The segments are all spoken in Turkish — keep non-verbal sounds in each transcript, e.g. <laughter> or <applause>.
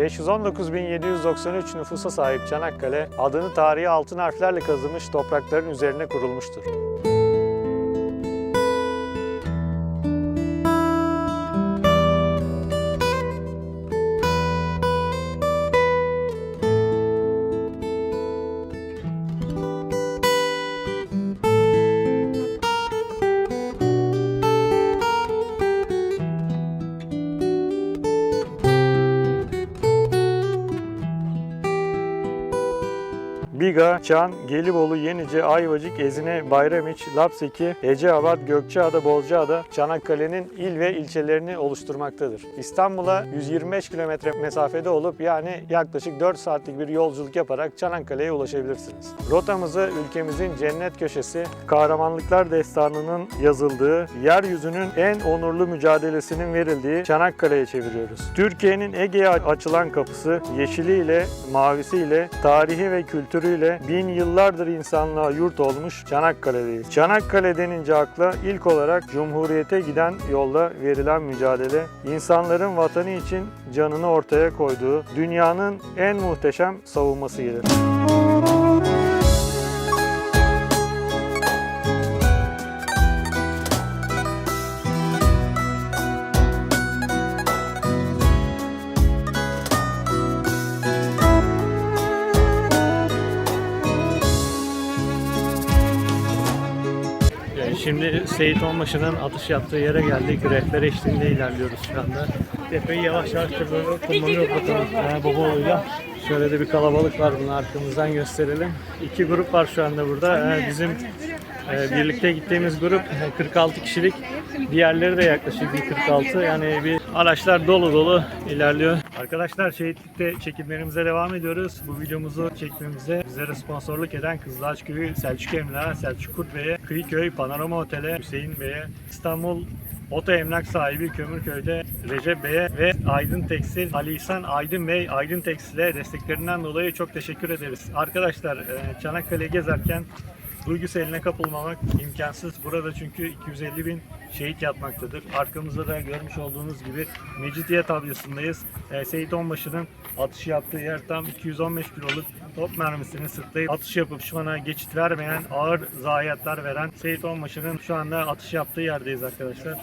519.793 nüfusa sahip Çanakkale, adını tarihi altın harflerle kazımış toprakların üzerine kurulmuştur. Biga, Çan, Gelibolu, Yenice, Ayvacık, Ezine, Bayramiç, Lapseki, Eceabat, Gökçeada, Bozcaada, Çanakkale'nin il ve ilçelerini oluşturmaktadır. İstanbul'a 125 kilometre mesafede olup yani yaklaşık 4 saatlik bir yolculuk yaparak Çanakkale'ye ulaşabilirsiniz. Rotamızı ülkemizin cennet köşesi, kahramanlıklar destanının yazıldığı, yeryüzünün en onurlu mücadelesinin verildiği Çanakkale'ye çeviriyoruz. Türkiye'nin Ege'ye açılan kapısı yeşiliyle, mavisiyle, tarihi ve kültürüyle bin yıllardır insanlığa yurt olmuş Çanakkale'deyiz. Çanakkale denince akla ilk olarak Cumhuriyete giden yolda verilen mücadele, insanların vatanı için canını ortaya koyduğu dünyanın en muhteşem savunması gelir. Yani şimdi Seyit Onbaşı'nın atış yaptığı yere geldik. Rehber eşliğinde ilerliyoruz şu anda. Tepeyi yavaş yavaş tırmanıyor, tırmanıyoruz bakalım ee, Babaoğlu'yla. Şöyle de bir kalabalık var bunu arkamızdan gösterelim. İki grup var şu anda burada. Bizim e, birlikte gittiğimiz grup e, 46 kişilik. Diğerleri de yaklaşık bir 46. Yani bir araçlar dolu dolu ilerliyor. Arkadaşlar şehitlikte çekimlerimize devam ediyoruz. Bu videomuzu çekmemize bizlere sponsorluk eden Kızılaç Köyü, Selçuk Emlak'a, Selçuk Kurt Bey'e, Kıyıköy, Panorama Otel'e, Hüseyin Bey'e, İstanbul Oto emlak sahibi Kömürköy'de Recep Bey'e ve Aydın Tekstil Ali İhsan Aydın Bey Aydın Tekstil'e desteklerinden dolayı çok teşekkür ederiz. Arkadaşlar e, Çanakkale'yi gezerken duygu eline kapılmamak imkansız. Burada çünkü 250 bin şehit yatmaktadır. Arkamızda da görmüş olduğunuz gibi Mecidiye tabyasındayız. E, Seyit Onbaşı'nın atış yaptığı yer tam 215 kiloluk top mermisini sırtlayıp atış yapıp şu ana geçit vermeyen ağır zayiatlar veren Seyit Onbaşı'nın şu anda atış yaptığı yerdeyiz arkadaşlar.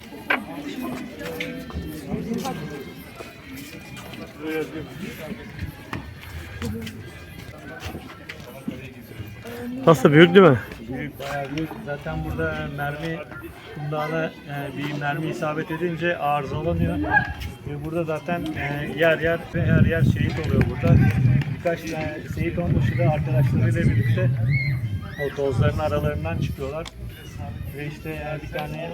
Nasıl büyük değil mi? Büyük, bayağı büyük. Zaten burada mermi kundağına e, bir mermi isabet edince arızalanıyor. Ve burada zaten e, yer yer ve her yer şehit oluyor burada. Birkaç tane şehit onbaşı da arkadaşlarıyla birlikte o tozların aralarından çıkıyorlar. Ve işte bir tane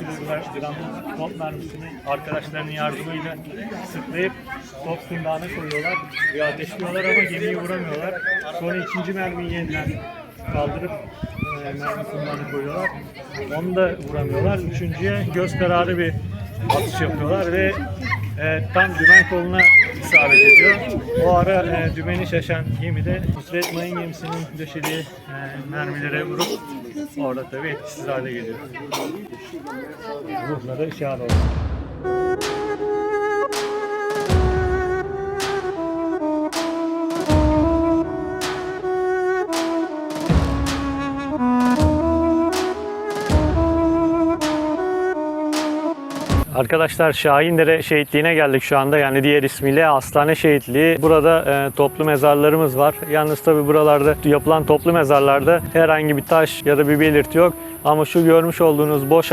215 kilogram top mermisini arkadaşlarının yardımıyla sıklayıp top kundağına koyuyorlar ve ateşliyorlar ama gemiyi vuramıyorlar. Sonra ikinci mermiyi yeniden kaldırıp e, mermi kundağına koyuyorlar. Onu da vuramıyorlar. Üçüncüye göz kararı bir atış yapıyorlar ve e, tam dümen koluna isabet ediyor. O ara e, dümeni şaşan gemide Nusret Mayın gemisinin döşediği e, mermilere vurup orada tabii etkisiz hale geliyor. Ruhları şad olsun. Arkadaşlar Şahindere şehitliğine geldik şu anda. Yani diğer ismiyle Hastane Şehitliği. Burada e, toplu mezarlarımız var. Yalnız tabi buralarda yapılan toplu mezarlarda herhangi bir taş ya da bir belirti yok. Ama şu görmüş olduğunuz boş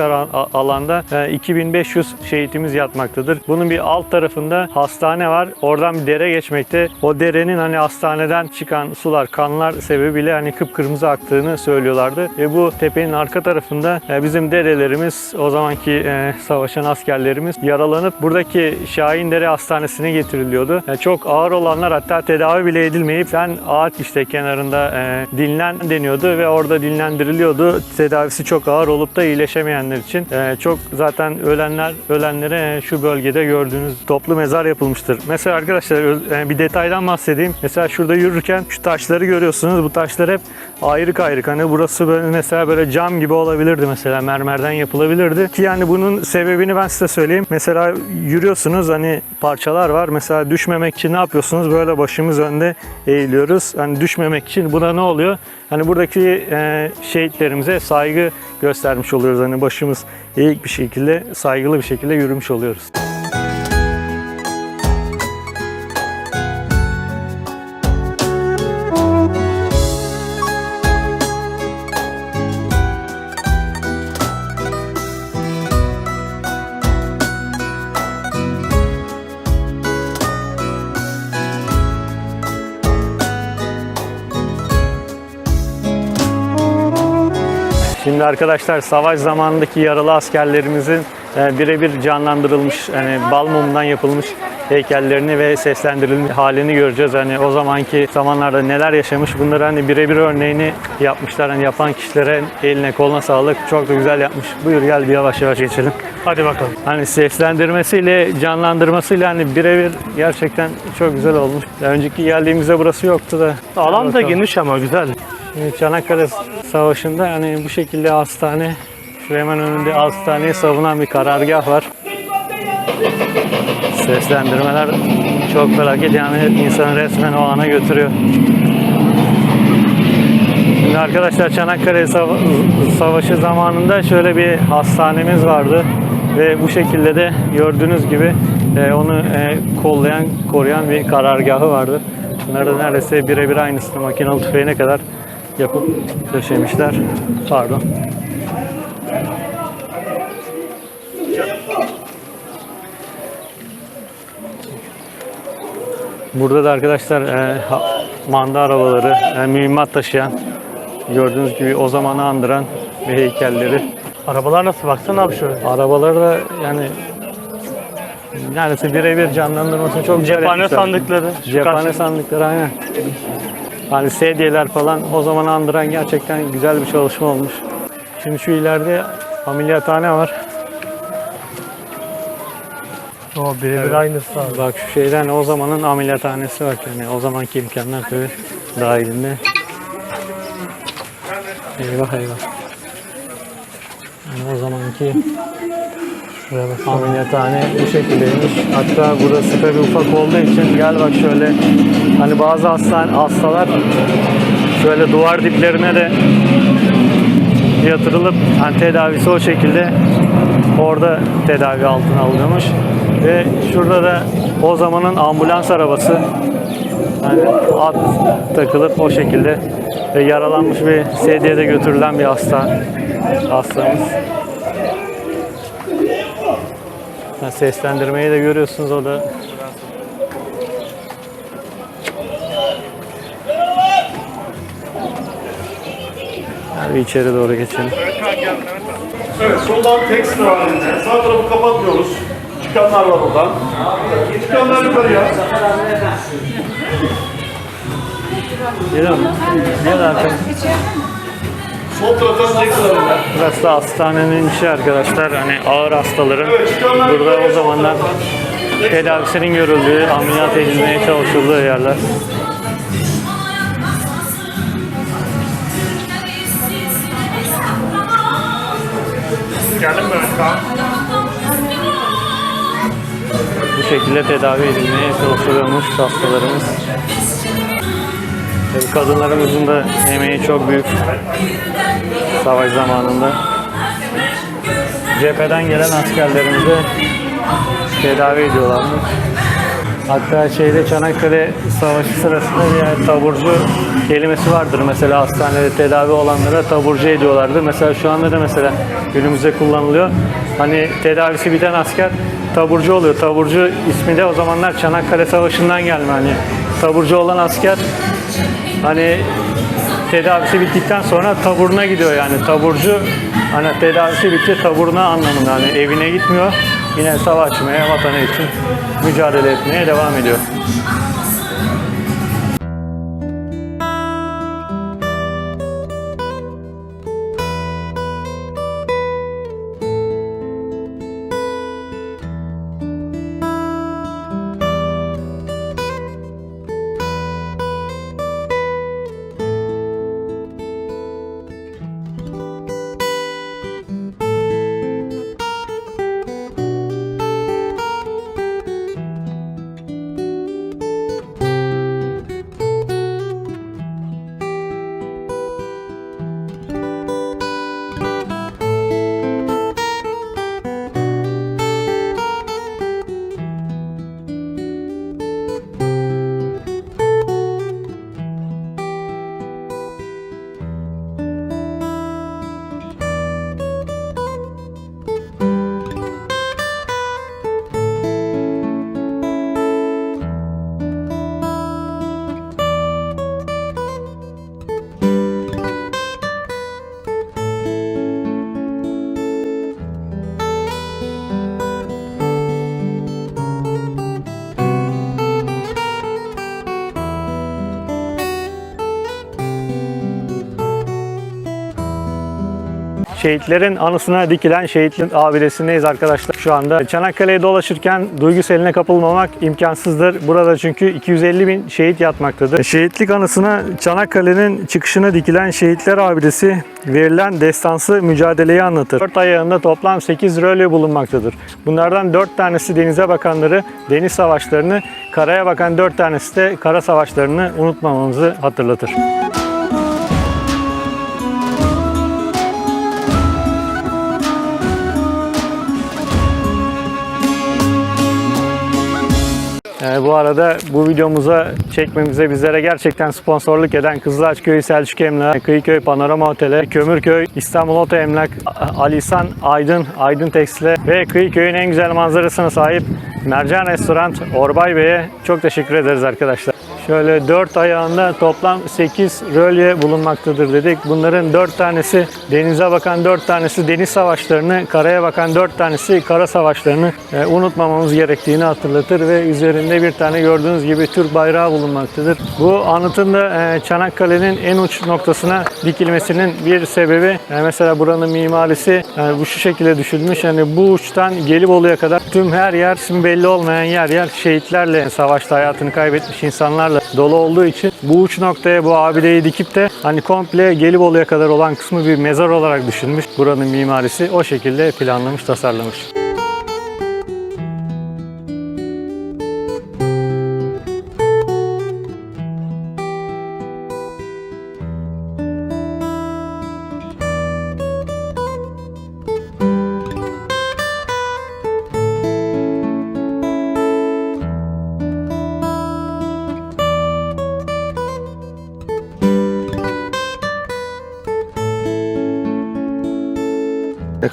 alanda e, 2500 şehitimiz yatmaktadır. Bunun bir alt tarafında hastane var. Oradan bir dere geçmekte. O derenin hani hastaneden çıkan sular, kanlar sebebiyle hani kıpkırmızı aktığını söylüyorlardı. Ve bu tepenin arka tarafında e, bizim dedelerimiz, o zamanki e, savaşan askerlerimiz yaralanıp buradaki Şahindere Hastanesi'ne getiriliyordu. E, çok ağır olanlar hatta tedavi bile edilmeyip sen ağaç işte kenarında e, dinlen deniyordu ve orada dinlendiriliyordu. Tedavisi tedavisi çok ağır olup da iyileşemeyenler için e, çok zaten ölenler ölenlere şu bölgede gördüğünüz toplu mezar yapılmıştır. Mesela arkadaşlar e, bir detaydan bahsedeyim. Mesela şurada yürürken şu taşları görüyorsunuz. Bu taşlar hep ayrık ayrık. Hani burası böyle mesela böyle cam gibi olabilirdi mesela mermerden yapılabilirdi. Ki yani bunun sebebini ben size söyleyeyim. Mesela yürüyorsunuz hani parçalar var. Mesela düşmemek için ne yapıyorsunuz? Böyle başımız önde eğiliyoruz. Hani düşmemek için bu da ne oluyor? Hani buradaki e, şehitlerimize saygı göstermiş oluyoruz. Hani başımız eğik bir şekilde, saygılı bir şekilde yürümüş oluyoruz. Şimdi arkadaşlar savaş zamanındaki yaralı askerlerimizin e, birebir canlandırılmış, hani bal mumundan yapılmış heykellerini ve seslendirilmiş halini göreceğiz. Hani o zamanki zamanlarda neler yaşamış bunları hani birebir örneğini yapmışlar. Hani yapan kişilere eline koluna sağlık. Çok da güzel yapmış. Buyur gel bir yavaş yavaş geçelim. Hadi bakalım. Hani seslendirmesiyle, canlandırmasıyla hani birebir gerçekten çok güzel olmuş. Önceki geldiğimizde burası yoktu da. Alan da geniş ama güzel. Şimdi Çanakkale Savaşı'nda hani bu şekilde hastane, şu hemen önünde hastaneyi savunan bir karargah var. Seslendirmeler çok felaket yani insanı resmen o ana götürüyor. Şimdi arkadaşlar Çanakkale Sava- Savaşı zamanında şöyle bir hastanemiz vardı ve bu şekilde de gördüğünüz gibi e, onu e, kollayan, koruyan bir karargahı vardı. Bunlar da neredeyse birebir aynısını makinalı tüfeğine kadar yapıp döşemişler. Pardon. Burada da arkadaşlar e, manda arabaları, e, mühimmat taşıyan, gördüğünüz gibi o zamanı andıran bir heykelleri. Arabalar nasıl baksana abi şöyle. Arabaları da yani neredeyse birebir canlandırmasını çok güzel Cephane sandıkları. Cephane sandıkları aynen. Hani sedyeler falan o zaman andıran gerçekten güzel bir çalışma olmuş. Şimdi şu ileride ameliyathane var. O birebir aynısı abi. Bak şu şeyden o zamanın ameliyathanesi var yani o zamanki imkanlar tabii dahilinde. Eyvah eyvah. Yani o zamanki Şuraya bak. Ameliyathane bu şekildeymiş. Hatta burası tabii ufak olduğu için gel bak şöyle hani bazı hastane hastalar şöyle duvar diplerine de yatırılıp hani tedavisi o şekilde orada tedavi altına alınıyormuş. Ve şurada da o zamanın ambulans arabası hani at takılıp o şekilde ve yaralanmış bir sedyede götürülen bir hasta hastamız. Seslendirmeyi de görüyorsunuz o da. Hadi içeri doğru geçelim. Evet, soldan tek sıra halinde. Sağ tarafı kapatmıyoruz. Çıkanlar var oradan. Çıkanlar yukarıya. Gel oğlum. Gel arkadaşlar. Burası da hastanenin içi arkadaşlar. Hani ağır hastaların burada o zamanlar tedavisinin görüldüğü, ameliyat edilmeye çalışıldığı yerler. Özkan? Bu şekilde tedavi edilmeye çalışılıyormuş hastalarımız. Tabii kadınlarımızın da emeği çok büyük savaş zamanında. Cepheden gelen askerlerimize tedavi ediyorlarmış. Hatta şeyde Çanakkale Savaşı sırasında yani taburcu kelimesi vardır. Mesela hastanede tedavi olanlara taburcu ediyorlardı. Mesela şu anda da mesela günümüzde kullanılıyor. Hani tedavisi biten asker taburcu oluyor. Taburcu ismi de o zamanlar Çanakkale Savaşı'ndan gelme. Hani taburcu olan asker hani tedavisi bittikten sonra taburuna gidiyor yani. Taburcu hani tedavisi bitti taburuna anlamında. Hani evine gitmiyor. Yine savaşmaya, vatanı için mücadele etmeye devam ediyor. Şehitlerin anısına dikilen şehitlerin abidesindeyiz arkadaşlar şu anda. Çanakkale'ye dolaşırken duygu seline kapılmamak imkansızdır. Burada çünkü 250 bin şehit yatmaktadır. Şehitlik anısına Çanakkale'nin çıkışına dikilen şehitler abidesi verilen destansı mücadeleyi anlatır. Dört ayağında toplam 8 rölye bulunmaktadır. Bunlardan 4 tanesi denize bakanları deniz savaşlarını, karaya bakan 4 tanesi de kara savaşlarını unutmamamızı hatırlatır. Ee, arada bu videomuza çekmemize bizlere gerçekten sponsorluk eden Kızılaçköy Selçuk Emlak, Kıyıköy Panorama Oteli, Kömürköy, İstanbul Oto Emlak, Alisan Aydın, Aydın Tekstil'e ve Kıyıköy'ün en güzel manzarasına sahip Mercan Restoran Orbay Bey'e çok teşekkür ederiz arkadaşlar. Şöyle dört ayağında toplam 8 rölye bulunmaktadır dedik. Bunların 4 tanesi denize bakan 4 tanesi deniz savaşlarını, karaya bakan 4 tanesi kara savaşlarını e, unutmamamız gerektiğini hatırlatır ve üzerinde bir tane gördüğünüz gibi Türk bayrağı bulunmaktadır. Bu anıtın da e, Çanakkale'nin en uç noktasına dikilmesinin bir sebebi e, mesela buranın mimarisi yani bu şu şekilde düşünmüş. Yani bu uçtan Gelibolu'ya kadar tüm her yer şimdi belli olmayan yer yer şehitlerle savaşta hayatını kaybetmiş insanlarla dolu olduğu için bu uç noktaya bu abideyi dikip de hani komple Gelibolu'ya kadar olan kısmı bir mezar olarak düşünmüş. Buranın mimarisi o şekilde planlamış, tasarlamış.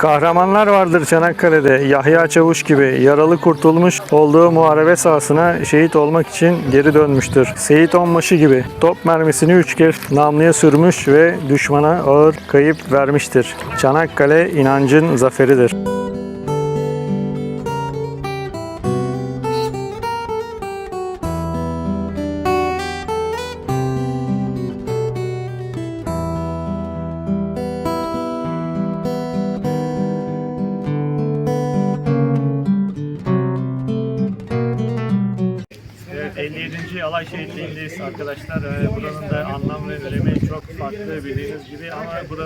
Kahramanlar vardır Çanakkale'de. Yahya Çavuş gibi yaralı kurtulmuş olduğu muharebe sahasına şehit olmak için geri dönmüştür. Seyit Onbaşı gibi top mermisini üç kez namluya sürmüş ve düşmana ağır kayıp vermiştir. Çanakkale inancın zaferidir.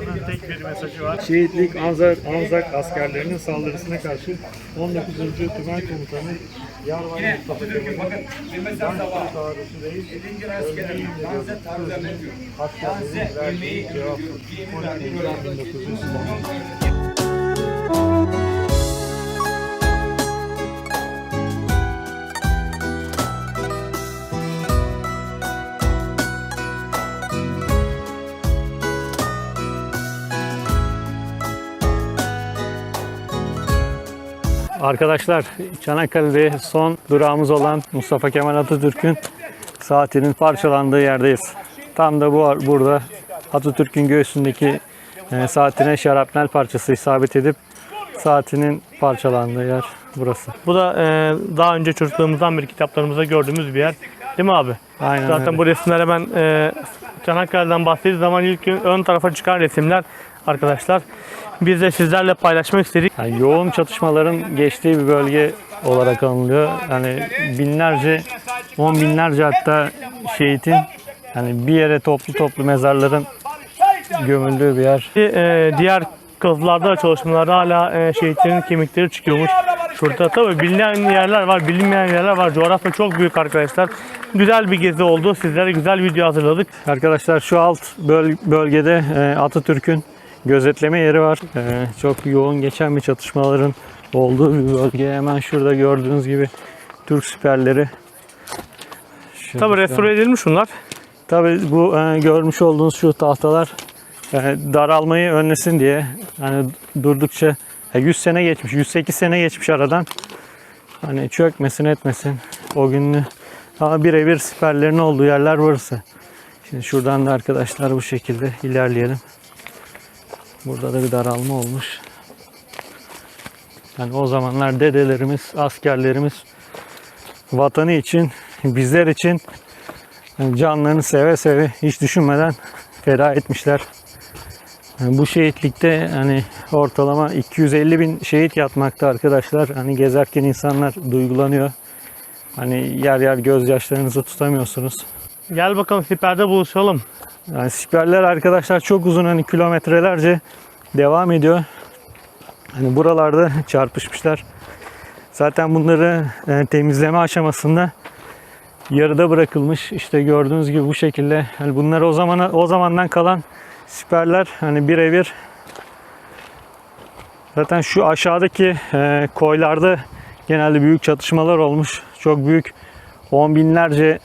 Buranın tek bir mesajı var. Şehitlik Anzak, Anzak askerlerinin saldırısına karşı 19. Tümen Komutanı Yarvan Mustafa Kemal'in Anzak taarruzu değil, örneğin sözünün askerlerin verdiği cevap 12 Nisan 1990. Arkadaşlar Çanakkale'de son durağımız olan Mustafa Kemal Atatürk'ün saatinin parçalandığı yerdeyiz. Tam da bu burada Atatürk'ün göğsündeki e, saatine şarapnel parçası isabet edip saatinin parçalandığı yer burası. Bu da e, daha önce çocukluğumuzdan beri kitaplarımızda gördüğümüz bir yer. Değil mi abi? Aynen Zaten öyle. bu resimler hemen e, Çanakkale'den bahsettiği zaman ilk ön tarafa çıkan resimler arkadaşlar. Biz de sizlerle paylaşmak istedik. Yani yoğun çatışmaların geçtiği bir bölge olarak anılıyor. Yani binlerce, on binlerce hatta şehitin yani bir yere toplu toplu mezarların gömüldüğü bir yer. E, diğer kazılarda da çalışmalarda hala e, şehitlerin kemikleri çıkıyormuş. Şurada tabii bilinen yerler var, bilinmeyen yerler var. Coğrafya çok büyük arkadaşlar. Güzel bir gezi oldu. Sizlere güzel video hazırladık. Arkadaşlar şu alt böl- bölgede e, Atatürk'ün gözetleme yeri var. E, çok yoğun geçen bir çatışmaların olduğu bir bölge. Hemen şurada gördüğünüz gibi Türk siperleri. Şöyle Tabii restore edilmiş şunlar. Tabii bu e, görmüş olduğunuz şu tahtalar e, daralmayı önlesin diye hani durdukça e, 100 sene geçmiş, 108 sene geçmiş aradan. Hani çökmesin etmesin o günlü. Ama birebir siperlerin olduğu yerler burası. Şimdi şuradan da arkadaşlar bu şekilde ilerleyelim. Burada da bir daralma olmuş. Yani o zamanlar dedelerimiz, askerlerimiz vatanı için, bizler için canlarını seve seve hiç düşünmeden feda etmişler. Yani bu şehitlikte hani ortalama 250 bin şehit yatmakta arkadaşlar. Hani gezerken insanlar duygulanıyor. Hani yer yer gözyaşlarınızı tutamıyorsunuz. Gel bakalım siperde buluşalım. Yani siperler arkadaşlar çok uzun hani kilometrelerce devam ediyor. Hani buralarda <laughs> çarpışmışlar. Zaten bunları e, temizleme aşamasında yarıda bırakılmış. İşte gördüğünüz gibi bu şekilde. Hani bunlar o zamana o zamandan kalan siperler hani birebir Zaten şu aşağıdaki e, koylarda genelde büyük çatışmalar olmuş. Çok büyük on binlerce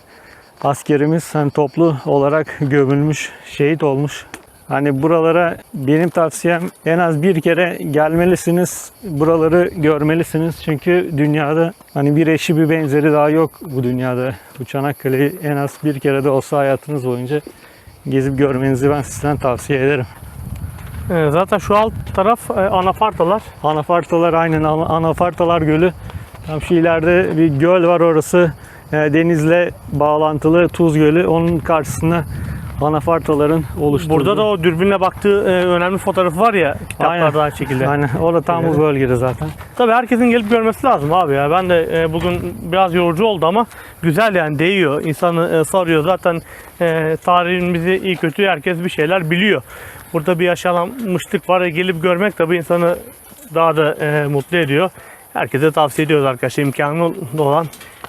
askerimiz hani toplu olarak gömülmüş, şehit olmuş. Hani buralara benim tavsiyem en az bir kere gelmelisiniz. Buraları görmelisiniz. Çünkü dünyada hani bir eşi bir benzeri daha yok bu dünyada. Bu Çanakkale'yi en az bir kere de olsa hayatınız boyunca gezip görmenizi ben sizden tavsiye ederim. Ee, zaten şu alt taraf e, anafartalar. Anafartalar aynen Ana- Anafartalar Gölü. Tam şu ileride bir göl var orası. E, Denizle bağlantılı Tuz Gölü. Onun karşısında Anafartaların oluşturduğu. Burada da o dürbünle baktığı e, önemli fotoğrafı var ya kitaplarda aynı şekilde. Aynen. O da tam bu bölgede zaten. Tabii herkesin gelip görmesi lazım abi ya. Ben de e, bugün biraz yorucu oldu ama güzel yani değiyor. İnsanı e, sarıyor. Zaten e, tarihimizi iyi kötü herkes bir şeyler biliyor. Burada bir yaşanmışlık var. E, gelip görmek tabii insanı daha da e, mutlu ediyor. Herkese tavsiye ediyoruz arkadaşlar. İmkanı olan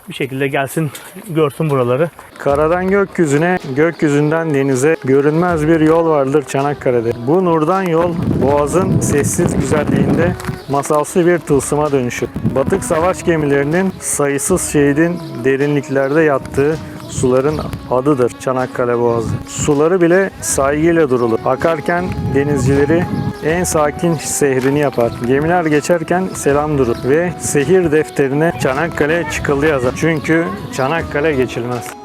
bir şekilde gelsin görsün buraları. Karadan gökyüzüne, gökyüzünden denize görünmez bir yol vardır Çanakkale'de. Bu nurdan yol Boğaz'ın sessiz güzelliğinde masalsı bir tılsıma dönüşür. Batık savaş gemilerinin sayısız şehidin derinliklerde yattığı suların adıdır Çanakkale Boğazı. Suları bile saygıyla durulur. Akarken denizcileri en sakin sehrini yapar. Gemiler geçerken selam durur ve sehir defterine Çanakkale çıkıldı yazar. Çünkü Çanakkale geçilmez.